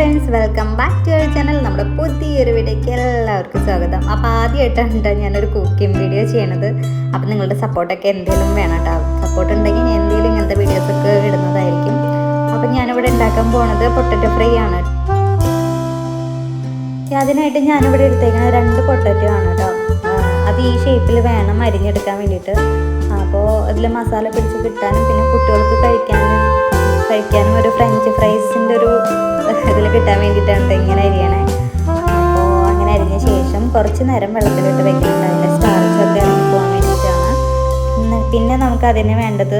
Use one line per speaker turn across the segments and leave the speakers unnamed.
Friends welcome back to our channel നമ്മുടെ പുതിയൊരു വീഡിയോയ്ക്ക് എല്ലാവർക്കും സ്വാഗതം. അപ്പോൾ ആദ്യമായിട്ടാണ് കേട്ടോ ഞാനൊരു കുക്കിംഗ് വീഡിയോ ചെയ്യണത്. അപ്പോൾ നിങ്ങളുടെ സപ്പോർട്ടൊക്കെ എന്തെങ്കിലും വേണം കേട്ടോ. സപ്പോർട്ട് ഉണ്ടെങ്കിൽ ഞാൻ എന്തെങ്കിലും ഇങ്ങനത്തെ വീഡിയോസൊക്കെ ഇടുന്നതായിരിക്കും. അപ്പോൾ ഞാനിവിടെ ഉണ്ടാക്കാൻ പോണത് പൊട്ടറ്റോ ഫ്രൈ ആണ്. അതിനായിട്ട് ഞാനിവിടെ എടുത്തേക്കുന്ന രണ്ട് പൊട്ടറ്റോ ആണ് കേട്ടോ. അത് ഈ ഷേപ്പിൽ വേണം അരിഞ്ഞെടുക്കാൻ വേണ്ടിയിട്ട്. അപ്പോൾ അതിൽ മസാല പിടിച്ച് കിട്ടാനും പിന്നെ കുട്ടികൾക്ക് കഴിക്കാനും കഴിക്കാനും ഒരു ഫ്രഞ്ച് ഫ്രൈസിന്റെ ഒരു ഇതിൽ കിട്ടാൻ വേണ്ടിയിട്ടാണ് ട്ടോ ഇങ്ങനെ അരിയണേ. അപ്പോൾ അങ്ങനെ അരിഞ്ഞ ശേഷം കുറച്ച് നേരം വെള്ളത്തിലിട്ട് വെക്കുന്നുണ്ട്. അതിന്റെ സ്റ്റാർച്ചൊക്കെ ഇറങ്ങി പോകാൻ വേണ്ടിയിട്ടാണ്. പിന്നെ നമുക്ക് അതിന് വേണ്ടത്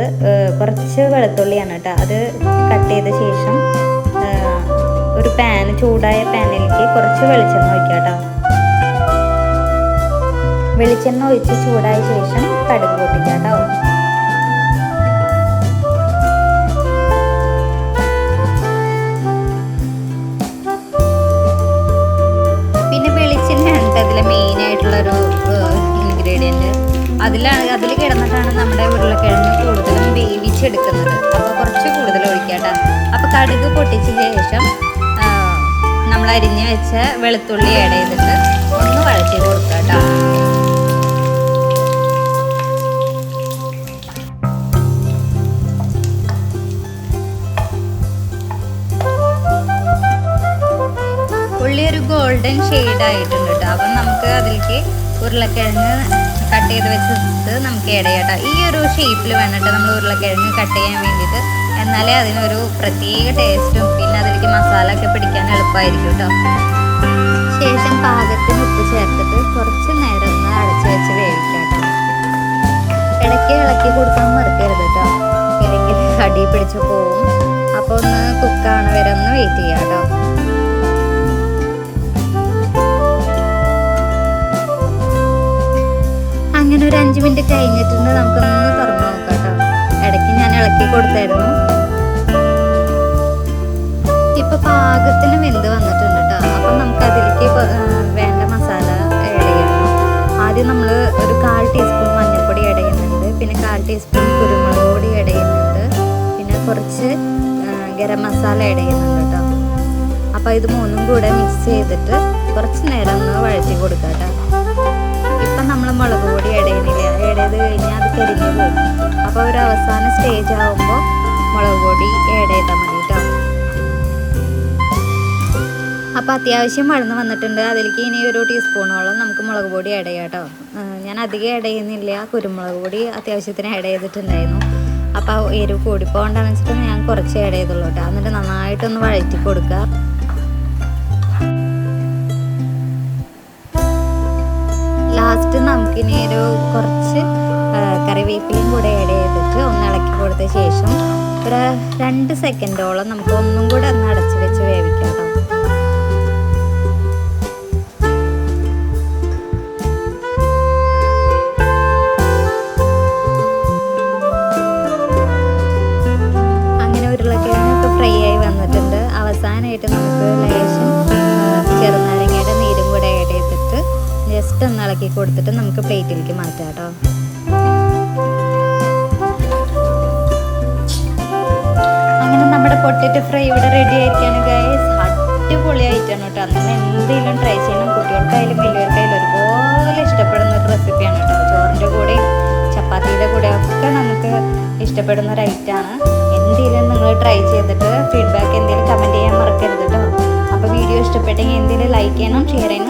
കുറച്ച് വെളുത്തുള്ളിയാണ് കേട്ടോ അത് കട്ട് ചെയ്ത ശേഷം ഒരു പാൻ ചൂടായ പാനിലേക്ക് കുറച്ച് വെളിച്ചെണ്ണ ഒഴിക്കുക കേട്ടോ വെളിച്ചെണ്ണ ഒഴിച്ച് ചൂടായ ശേഷം കടുക് പൊട്ടിക്കാം കേട്ടോ ആയിട്ടുള്ളൊരു ഇൻഗ്രീഡിയന്റ് അതിലാണ് അതിൽ കിടന്നിട്ടാണ് നമ്മുടെ ഉരുളക്കിഴങ്ങ് കൂടുതലും വേവിച്ചെടുക്കുന്നത്. അപ്പോൾ കുറച്ച് കൂടുതൽ ഒഴിക്കാട്ടോ. അപ്പോൾ കടുക് പൊട്ടിച്ച ശേഷം നമ്മൾ അരിഞ്ഞ് വെച്ച വെളുത്തുള്ളി ആഡ് ചെയ്തിട്ട് ഒന്ന് ഉള്ളി ഒരു ഗോൾഡൻ ഷെയ്ഡ് ആയിട്ടുണ്ട് കേട്ടോ. അപ്പം നമുക്ക് അതിലേക്ക് ഉരുളക്കിഴങ്ങ് കട്ട് ചെയ്ത് വെച്ചിട്ട് നമുക്ക് ആഡ് ഈ ഒരു ഷേപ്പിൽ വേണം നമ്മൾ ഉരുളക്കിഴങ്ങ് കട്ട് ചെയ്യാൻ വേണ്ടിയിട്ട്. എന്നാലേ അതിനൊരു പ്രത്യേക ടേസ്റ്റും പിന്നെ അതിലേക്ക് മസാല ഒക്കെ പിടിക്കാൻ എളുപ്പമായിരിക്കും കേട്ടോ. ശേഷം പാകത്തിന് ഉപ്പ് ചേർത്തിട്ട് കുറച്ച് നേരം ഒന്ന് അടച്ചു വെച്ച് വേവിക്കാം കേട്ടോ. ഇടയ്ക്ക് ഇളക്കി കൊടുക്കാൻ മറക്കരുത് കേട്ടോ. ഇല്ലെങ്കിൽ കടി പിടിച്ച് പോവും. അപ്പോൾ ഒന്ന് കുക്കാണ് വരെ ഒന്ന് വെയിറ്റ് ചെയ്യാം കേട്ടോ. മിനിറ്റ് കഴിഞ്ഞിട്ടുണ്ട്. നമുക്കൊന്ന് തുറന്നു നോക്കാം കേട്ടോ ഇടയ്ക്ക് ഞാൻ ഇളക്കി കൊടുത്തായിരുന്നു. ഇപ്പൊ പാകത്തിന് വെന്ത് വന്നിട്ടുണ്ട് കേട്ടോ അപ്പം നമുക്ക് അതിലേക്ക് വേണ്ട മസാല ആഡ് ആദ്യം നമ്മൾ ഒരു കാൽ ടീസ്പൂൺ മഞ്ഞൾപ്പൊടി ഇടയുന്നുണ്ട് പിന്നെ കാൽ ടീസ്പൂൺ കുരുമുളക് പൊടി ഇടയുന്നുണ്ട് പിന്നെ കുറച്ച് ഗരം മസാല ഇടയുന്നുണ്ട് കേട്ടോ അപ്പോൾ ഇത് മൂന്നും കൂടെ മിക്സ് ചെയ്തിട്ട് കുറച്ച് നേരം ഒന്ന് വഴറ്റി കൊടുക്കാം കേട്ടോ ഇപ്പം നമ്മൾ മുളക് പൊടി ഇടയുന്നില്ല ഇടയത് കഴിഞ്ഞാൽ അത് കരിഞ്ഞു പോകും. അപ്പോൾ ഒരു അവസാന സ്റ്റേജ് ആകുമ്പോൾ മുളക് പൊടി ചെയ്താൽ മതി കേട്ടോ. അപ്പോൾ അത്യാവശ്യം വളർന്ന് വന്നിട്ടുണ്ട്. അതിലേക്ക് ഇനി ഒരു ടീസ്പൂണോളം നമുക്ക് മുളക് പൊടി ആഡ് ചെയ്യാം കേട്ടോ. ഞാൻ അധികം ആഡ് ചെയ്യുന്നില്ല. കുരുമുളക് പൊടി അത്യാവശ്യത്തിന് ആഡ് ചെയ്തിട്ടുണ്ടായിരുന്നു. അപ്പോൾ എരിവ് കൂടിപ്പോകണ്ടെന്ന് വെച്ചിട്ട് ഞാൻ കുറച്ച് ആഡ് ചെയ്തുള്ളൂ കേട്ടോ. എന്നിട്ട് നന്നായിട്ടൊന്ന് വഴറ്റി കൊടുക്കുക. ലാസ്റ്റ് നമുക്കിനി ഒരു കുറച്ച് കറിവേപ്പിലയും കൂടെ ആഡ് ചെയ്തിട്ട് ഒന്ന് ഇളക്കി കൊടുത്ത ശേഷം ഒരു രണ്ട് സെക്കൻഡോളം നമുക്ക് ഒന്നും കൂടെ ഒന്ന് അടച്ച് വെച്ച് വേവിക്കാം ഒന്ന് ഇളക്കി കൊടുത്തിട്ട് നമുക്ക് പ്ലേറ്റിലേക്ക് മാറ്റാം കേട്ടോ. അങ്ങനെ നമ്മുടെ പൊട്ടറ്റോ ഫ്രൈ ഇവിടെ റെഡി ആയിരിക്കാണ് ഗൈസ് അടിപൊളിയായിട്ടാണ് കേട്ടോ. അങ്ങനെ എന്തെങ്കിലും ട്രൈ ചെയ്യണം. കുട്ടികൾക്കായാലും വലിയവർക്കായാലും ഒരുപോലെ ഇഷ്ടപ്പെടുന്ന ഒരു റെസിപ്പിയാണ് കേട്ടോ. ചോറിന്റെ കൂടെ ചപ്പാത്തിയുടെ കൂടെ ഒക്കെ നമുക്ക് ഇഷ്ടപ്പെടുന്ന ഒരു ഐറ്റമാണ് എന്തെങ്കിലും നിങ്ങൾ ട്രൈ ചെയ്തിട്ട് ഫീഡ്ബാക്ക് എന്തെങ്കിലും കമന്റ് ചെയ്യാൻ മറക്കരുത് കേട്ടോ. അപ്പോൾ വീഡിയോ ഇഷ്ടപ്പെട്ടെങ്കിൽ എന്തെങ്കിലും ലൈക്ക് ചെയ്യണം ഷെയർ ചെയ്യണം.